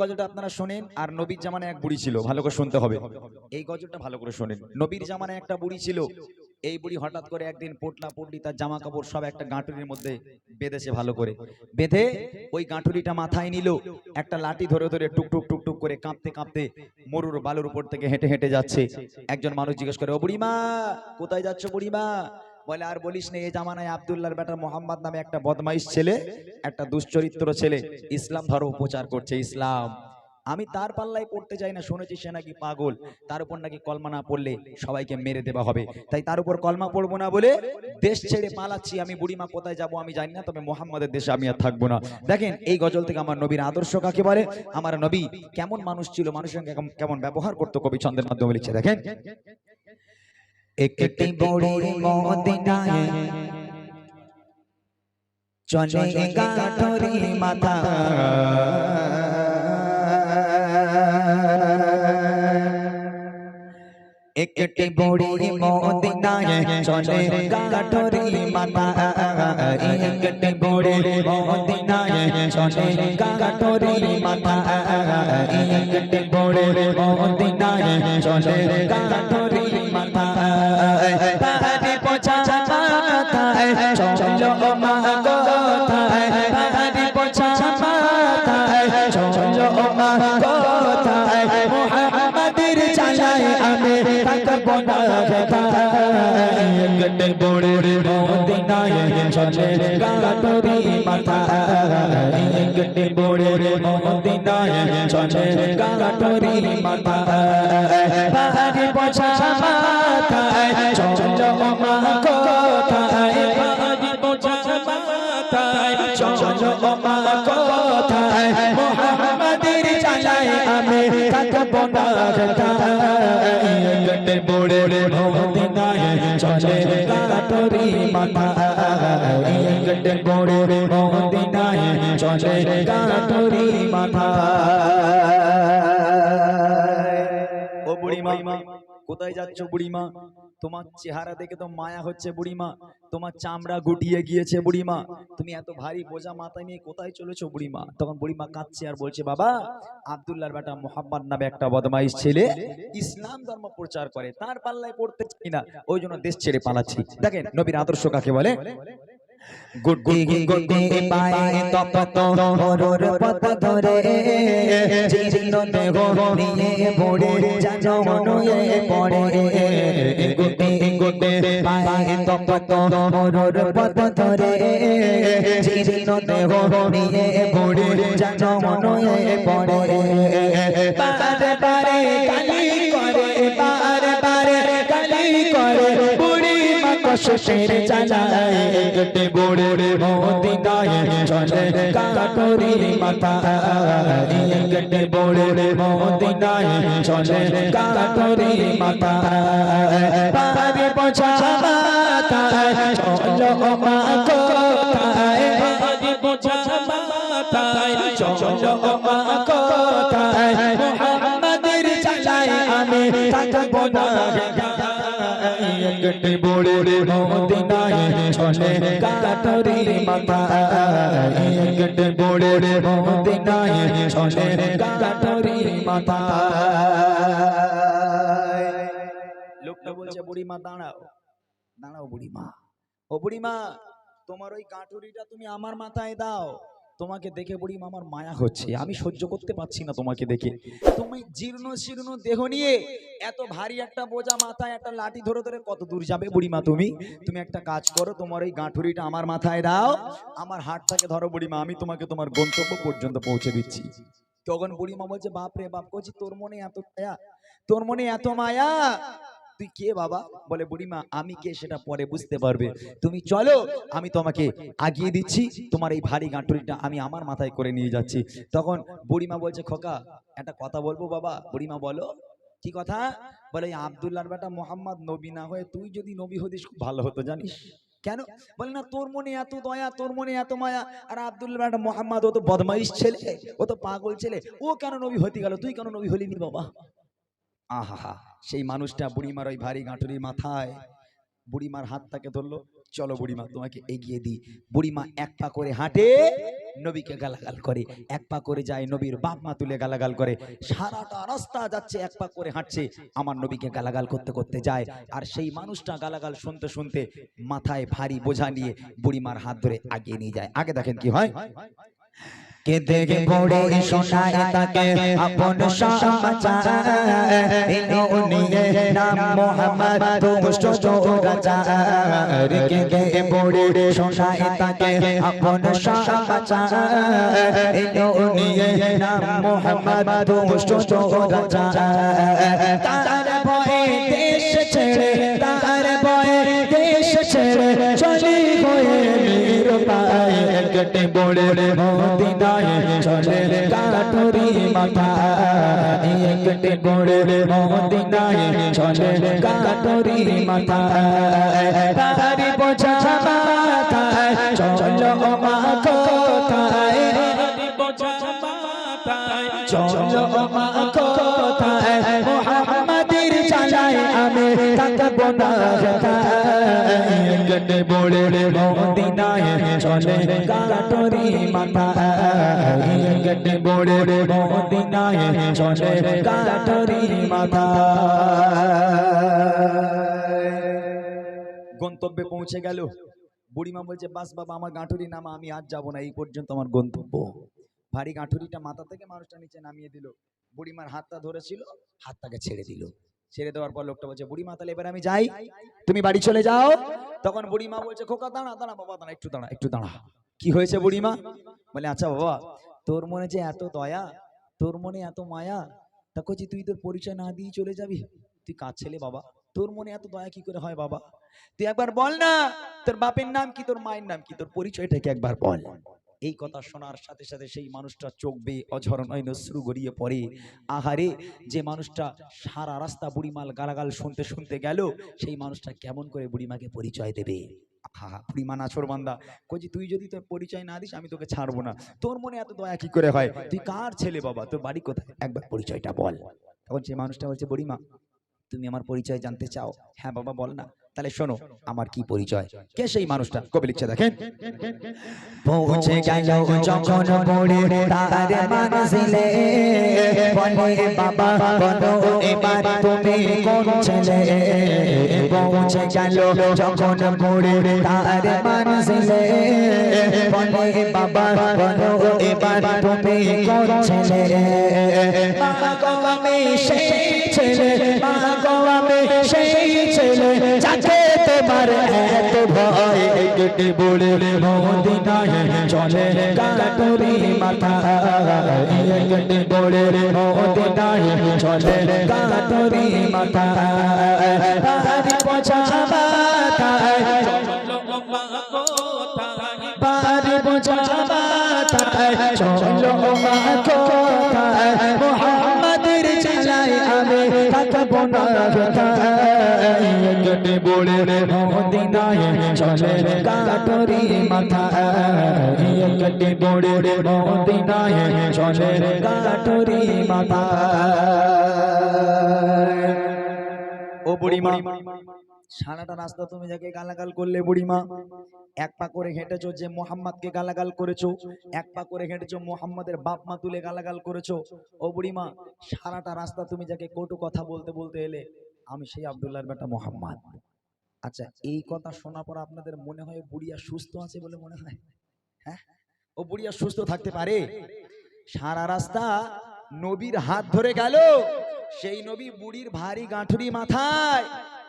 গজলটা আপনারা শোনেন, আর নবীর জামানায় এক বুড়ি ছিল, ভালো করে শুনতে হবে। এই গজলটা ভালো করে শোনেন। নবীর জামানায় একটা বুড়ি ছিল, এই বুড়ি হঠাৎ করে একদিন পোটলা পটলি, তার জামা কাপড় সব একটা গাঁটুরির মধ্যে বেঁধেছে ভালো করে। বেঁধে ওই গাঁটুরিটা মাথায় নিল, একটা লাঠি ধরে ধরে টুক টুক টুক টুক করে কাঁপতে কাঁপতে মরুর বালুর উপর থেকে হেঁটে হেঁটে যাচ্ছে। একজন মানুষ জিজ্ঞেস করে, ও বুড়িমা, কোথায় যাচ্ছ বুড়িমা? বলে, আর বলিস না, এই জামানায় আব্দুল্লাহর বেটা মোহাম্মদ নামে একটা বদমাইশ ছেলে, একটা দুশ্চরিত্র ছেলে, ইসলাম ধর্ম প্রচার করছে, ইসলাম। আমি তার পাল্লায় পড়তে চাই না, শুনেছি সে নাকি পাগল। তার উপর নাকি কলমা না পড়লে সবাইকে মেরে দেওয়া হবে। তাই তার উপর কলমা পড়ব না বলে দেশ ছেড়ে পালাচ্ছি। আমি বুড়িমা কোথায় যাব আমি জানি না, তবে মোহাম্মদের দেশে আমি আর থাকব না। দেখেন, এই গজল থেকে আমার নবীর আদর্শ কাকে বলে? আমার নবী কেমন মানুষ ছিল, মানুষের সঙ্গে কেমন- কেমন ব্যবহার করতো কবি ছন্দের মাধ্যমে লিখছে। দেখেন। একটি বড় মদিনায় চলে গাঠরি মাথা। একটি বড় মদিনায় চলে গাঠরি মাথা। একটি বড় মদিনায় চলে গাঠরি মাথা। একটি বড় মদিনায় চলে গাঠরি পাহাড়ি পোছা মাথায়, চলো মা কোথায় পাহাড়ি পোছা মাথায়, চলো মা কোথায় মোহাম্মদের চালায় আমি থাকব না গটে বড়ে মদিনায় চলে মাথা গটে বড়ে মদিনায় চলে গাটরি মাথা পাহাড়ি পোছা মাথায় চলো মা কোথায় পাহাড়ি পোছা মাথায় চলো মা কোথায় মোহাম্মদের চালায় আমি থাকব না গটে বড়ে মদিনায় চলে গাটরি মাথা গটে বড়ে মদিনায় চলে বুড়িমা কোথায় যাচ্ছ বুড়িমা তোমার চেহারা দেখে তো মায়া হচ্ছে বুড়িমা। তোমার চামড়া গুটিয়ে গিয়েছে বুড়িমা। তুমি এত ভারী বোঝা মাথায় নিয়ে কোথায় চলেছো বুড়িমা? তখন বুড়িমা কাঁদছে আর বলছে বাবা আবদুল্লাহর বেটা মোহাম্মদ নামে একটা বদমাইশ ছেলে ইসলাম ধর্ম প্রচার করে। তার পাল্লায় পড়তে চাই না ওই জন্য দেশ ছেড়ে পালাচ্ছি। দেখেন নবীর আদর্শ কাকে বলে? গুড গুড গুড গুড গুডে পায়ে তপত হরর পথ ধরে জীর্ণ দেহ নিয়ে পড়ে জানমনুয়ে পড়ে গুডে গুডে পায়ে তপত হরর পথ ধরে জীর্ণ দেহ নিয়ে পড়ে জানমনুয়ে পড়ে বারে বারে কালি কষ্টের চালায়। গটে বড়ে মদিনায় চলে কাটরি মাথা। গটে বড়ে মদিনায় চলে কাটরি মাথা। পাহাড়ে পৌঁছা মাথা, চলো মা কোথায়? পাহাড়ে পৌঁছা মাথা, চলো মা কোথায়? মোহাম্মদের চালায় আমি থাকব না। বড়ে মদিনায় চলে কাটরি মাথা গটে বড়ে মদিনায় চলে কাটরি মাথা লোকটা বলছে বুড়িমা দাঁড়াও। দাঁড়াও বুড়িমা ও বুড়িমা তোমার ওই কাঠুরিটা তুমি আমার মাথায় দাও। তোমাকে দেখে বুড়িমা আমার মায়া হচ্ছে। আমি সহ্য করতে পারছি না তোমাকে দেখে। তুমি জীর্ণ, শীর্ণ দেহ নিয়ে এত ভারী একটা বোঝা মাথায়, একটা লাঠি ধরে ধরে কত দূর যাবে বুড়িমা তুমি? তুমি একটা কাজ করো, তোমার ওই গাঁঠুরিটা আমার মাথায় দাও। আমার হাতটাকে ধরো বুড়িমা আমি তোমাকে তোমার গন্তব্য পর্যন্ত পৌঁছে দিচ্ছি। তখন বুড়িমা বলছে বাপ রে বাপ করছি তোর মনে এত মায়া তোর মনে এত মায়া? তুই কে বাবা? বলে বুড়িমা আমি কে সেটা পরে বুঝতে পারবে। তুমি চলো আমি তোমাকে আগিয়ে দিচ্ছি। তোমার এই ভারী গাঁটুরিটা আমি আমার মাথায় করে নিয়ে যাচ্ছি। তখন বুড়িমা বলছে খোকা একটা কথা বলব বাবা? বুড়িমা বলো কি কথা? বলে এই আবদুল্লাহর বেটা মোহাম্মদ নবী না হয়ে তুই যদি নবী হতিস খুব ভালো হতো জানিস? কেন? বলে না তোর মনে এত দয়া তোর মনে এত মায়া। আর আব্দুল্লাহ বেটা মোহাম্মদ ও তো বদমাইশ ছেলে ও তো পাগল ছেলে। ও কেন নবী হতে গেল? তুই কেন নবী হলিনি বাবা? আহা সেই মানুষটা বুড়িমার ওই ভারী গাঁটুরি মাথায়, বুড়িমার হাতটাকে ধরলো, চলো বুড়িমা, তোমাকে এগিয়ে দিই। বুড়িমা এক পা করে হাঁটে, নবীকে গালাগাল করে। এক পা করে যায় নবীর বাপ মা তুলে গালাগাল করে। সারাটা রাস্তা যাচ্ছে, এক পা করে হাঁটছে। আমার নবীকে গালাগাল করতে করতে যায়। আর সেই মানুষটা গালাগাল শুনতে শুনতে মাথায় ভারী বোঝা নিয়ে বুড়িমার হাত ধরে আগিয়ে নিয়ে যায়। আগে দেখেন কি হয়? কে দেখে পড়ে শোনায় তাকে? আপন সমাচার। নাম মোহাম্মদ, দুষ্ট চোরাচার। কে দেখে পড়ে শোনায় তাকে? আপন সমাচার। নাম মোহাম্মদ, দুষ্ট চোরাচার। তার ভয়ে দেশ ছেড়ে, তার ভয়ে দেশ ছেড়ে চলে হয়ে বীর পায়ে কেটে বড়ে মদিনায় চলে কাটুরি মাথা কেটে বড়ে মদিনায় চলে কাটুরি মাথা তারি বোঝা মাথায় চলো মা কোথায় চলো মা কোথায় চালায় আমি তাকবো না কেটে বড়ে মদিনায় চলে কাটরি মাথা কেটে বড়ে মদিনায় চলে কাটরি মাথা গন্তব্যে পৌঁছে গেল বুড়িমা বলছে বাস বাবা আমার গাঁঠুরি নামা আমি আজ যাব না এই পর্যন্ত আমার গন্তব্য। ভারী গাঁঠুরিটা মাথা থেকে মানুষটা নিচে নামিয়ে দিল। বুড়িমার হাতটা ধরেছিল হাতটাকে ছেড়ে দিল। ছেড়ে দেওয়ার পর লোকটা বলছে, বুড়িমা, তাহলে এবার আমি যাই। তুমি বাড়ি চলে যাও। তখন বুড়িমা বলছে, খোকা, দাঁড়া দাঁড়া, বাবা, দাঁড়া, একটু দাঁড়া একটু দাঁড়া। কি হয়েছে বুড়িমা? বলে আচ্ছা বাবা, তোর মনে যে এত দয়া, তোর মনে এত মায়া, তা কচি তুই তোর পরিচয় না দিয়ে চলে যাবি? তুই কাজ ছেলে, বাবা? তোর মনে এত দয়া কি করে হয়, বাবা? তুই একবার বল না, তোর বাপের নাম কি, তোর মায়ের নাম কি, তোর পরিচয়টাকে একবার বল? এই কথা শোনার সাথে সাথে সেই মানুষটা চোখ বেয়ে অঝর নয় গড়িয়ে পড়ে। আহারে, যে মানুষটা সারা রাস্তা বুড়িমাল গালাগাল শুনতে শুনতে গেল, সেই মানুষটা কেমন করে বুড়িমাকে পরিচয় দেবে? হা বুড়িমা নাছর বান্দা। কজি তুই যদি তোর পরিচয় না দিস, আমি তোকে ছাড়বো না। তোর মনে এত দয়া কি করে হয়? তুই কার ছেলে বাবা? তোর বাড়ি কোথায়? একবার পরিচয়টা বল। তখন সেই মানুষটা বলছে, বুড়িমা, তুমি আমার পরিচয় জানতে চাও? হ্যাঁ বাবা, বল না। তাহলে শোনো আমার কি পরিচয়? কে সেই মানুষটা? কবি লিখছে দেখেন। পৌঁছে গেল যখন পড়ে তার মানসিলে বলে বাবা বলো এবার তুমি কোন ছেলে? পৌঁছে গেল যখন পড়ে তার মানসিলে বলে বাবা বলো এবার তুমি কোন ছেলে? মা গো আমি সেই ছেলে মা গো আমি সেই ছেলে যাকে তোমার এত ভয়। কেটে বলে মদিনায় চলে কাটুরি মাথা। কেটে বলে মদিনায় চলে কাটুরি মাথা। তারি পছা মাথায়। পারি বোঝা মাথায়। চলো মা থাকব না কেটে বলে মদিনায় চলে কাটরি মাথা কেটে বলে মদিনায় চলে কাটরি মাথা ও বুড়িমা। সারাটা রাস্তা তুমি যাকে গালাগাল করলে বুড়িমা। এক পা করে হেঁটেছো যে মোহাম্মদকে গালাগাল করেছ, এক পা করে হেঁটেছো মোহাম্মদের বাপ মা তুলে গালাগাল করেছ। ও বুড়িমা, সারাটা রাস্তা তুমি যাকে কটু কথা বলতে বলতে এলে, আমি সেই আব্দুল্লাহর বেটা মোহাম্মদ। আচ্ছা এই কথা শোনা পর আপনাদের মনে হয় বুড়িয়া সুস্থ আছে বলে মনে হয়? হ্যাঁ? ও বুড়িয়া সুস্থ থাকতে পারে? সারা রাস্তা নবীর হাত ধরে গেল, সেই নবী বুড়ির ভারী গাঁঠুরি মাথায়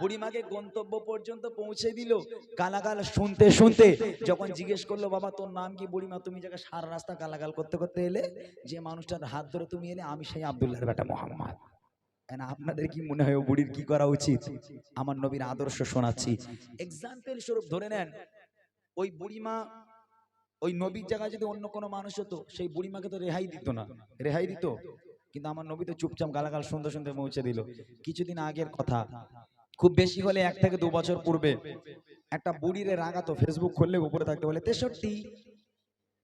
বুড়িমাকে গন্তব্য পর্যন্ত পৌঁছে দিল। গালাগাল শুনতে শুনতে যখন জিজ্ঞেস করল, বাবা, তোর নাম কি বুড়িমা? তুমি যাকে সারা রাস্তা গালাগাল করতে করতে এলে, যে মানুষটার হাত ধরে তুমি এলে, আমি সেই আব্দুল্লাহর বেটা মোহাম্মদ। আপনাদের কি মনে হয় বুড়ির কি করা উচিত? আমার নবীর আদর্শ শোনাচ্ছি। এক্সাম্পল স্বরূপ ধরে নেন, ওই বুড়িমা, ওই নবীর জায়গায় যদি অন্য কোনো মানুষ হতো, সেই বুড়িমাকে তো রেহাই দিত না। রেহাই দিত। কিন্তু আমার নবী তো চুপচাপ গালাগাল শুনতে শুনতে পৌঁছে দিল। কিছুদিন আগের কথা খুব বেশি হলে এক থেকে দু বছর পূর্বে একটা বুড়িরে রাগাতো ফেসবুক খুললে উপরে থাকতে বলে, তেষট্টি।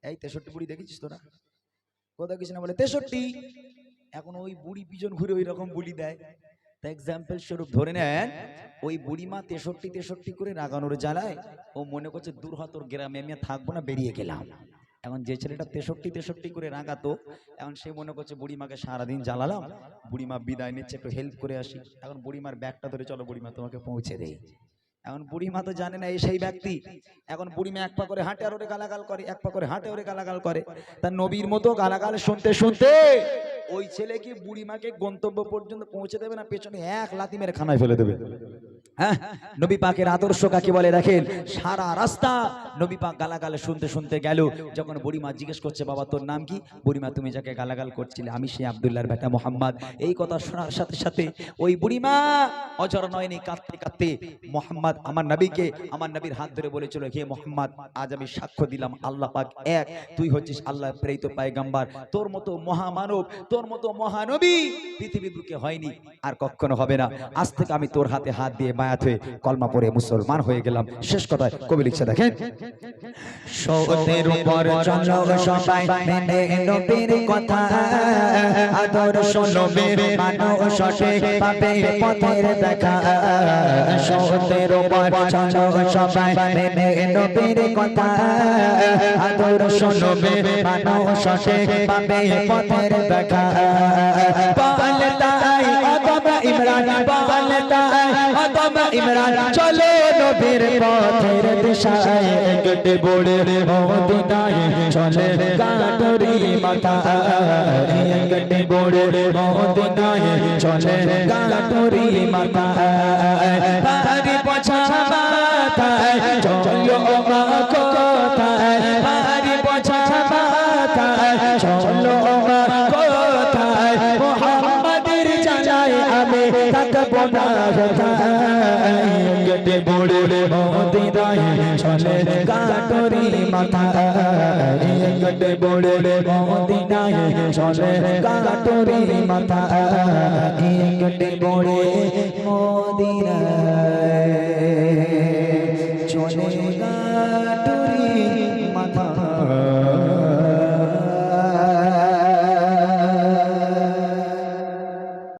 এই তেষট্টি বুড়ি দেখেছিস তোরা? কোথাও কিছু না? বলে, তেষট্টি। এখন ওই বুড়ি পিছন ঘুরে ওই রকম বুলি দেয়। তা এক্সাম্পল স্বরূপ ধরে নেন, ওই বুড়িমা তেষট্টি তেষট্টি করে রাগানোর জ্বালায় ও মনে করছে, দূর হতর গ্রামে, আমি থাকব না, বেরিয়ে গেলাম। এখন যে ছেলেটা তেষট্টি তেষট্টি করে রাগাতো এখন সে মনে করছে, বুড়িমাকে সারাদিন জ্বালালাম, বুড়িমা বিদায় নিচ্ছে, একটু হেল্প করে আসি। এখন বুড়িমার ব্যাগটা ধরে, চলো বুড়িমা, তোমাকে পৌঁছে দেই। এখন বুড়িমা তো জানে না, এই সেই ব্যক্তি। এখন বুড়িমা এক পা করে হাঁটে আর ওরে গালাগাল করে, এক পা করে হাঁটে ওরে গালাগাল করে। তার নবীর মতো গালাগাল শুনতে শুনতে ওই ছেলে কি বুড়িমাকে গন্তব্য পর্যন্ত পৌঁছে দেবে না, পেছনে এক লাথি মেরে খানায় ফেলে দেবে? হ্যাঁ? নবী পাকের আদর্শ কাকে বলে দেখেন? সারা রাস্তা নবী পাক গালাগাল শুনতে শুনতে গেল। যখন বুড়িমা জিজ্ঞেস করছে, বাবা, তোর নাম কি? বুড়িমা, তুমি যাকে গালাগাল করছিলে, আমি সেই আবদুল্লাহর বেটা মোহাম্মদ। এই কথা শোনার সাথে সাথে ওই বুড়িমা অজর নয়নি কাঁদতে কাঁদতে মোহাম্মদ আমার নবীকে, আমার নবীর হাত ধরে বলেছিল, হে মোহাম্মদ, আজ আমি সাক্ষ্য দিলাম, আল্লাহ পাক এক, তুই হচ্ছিস আল্লাহ প্রেরিত পায়গাম্বার। তোর মতো মহামানব, তোর মতো মহানবী পৃথিবীর বুকে হয়নি, আর কখনো হবে না। আজ থেকে আমি তোর হাতে হাত দিয়ে মায়াত হয়ে কলমা পড়ে মুসলমান হয়ে গেলাম। শেষ কথায় কবি লিখছে, দেখেন। সতের উপর চলো সবাই মেনে নবীর কথা। আদর্শ নবীর মানো সঠিক পাবে পথের দেখা। সতের উপর চলো সবাই মেনে নবীর কথা। আদর্শ নবীর মানো সঠিক পাবে পথের দেখা। পালতাই অদম ইমরান মদিনায় চলে কাটরি মাথা বড়ে মদিনায় চলে কাটরি মাথা। গটে বড়ে মদিনায় চলে কাটরি মাথা। গটে বড়ে মদিনায় চলে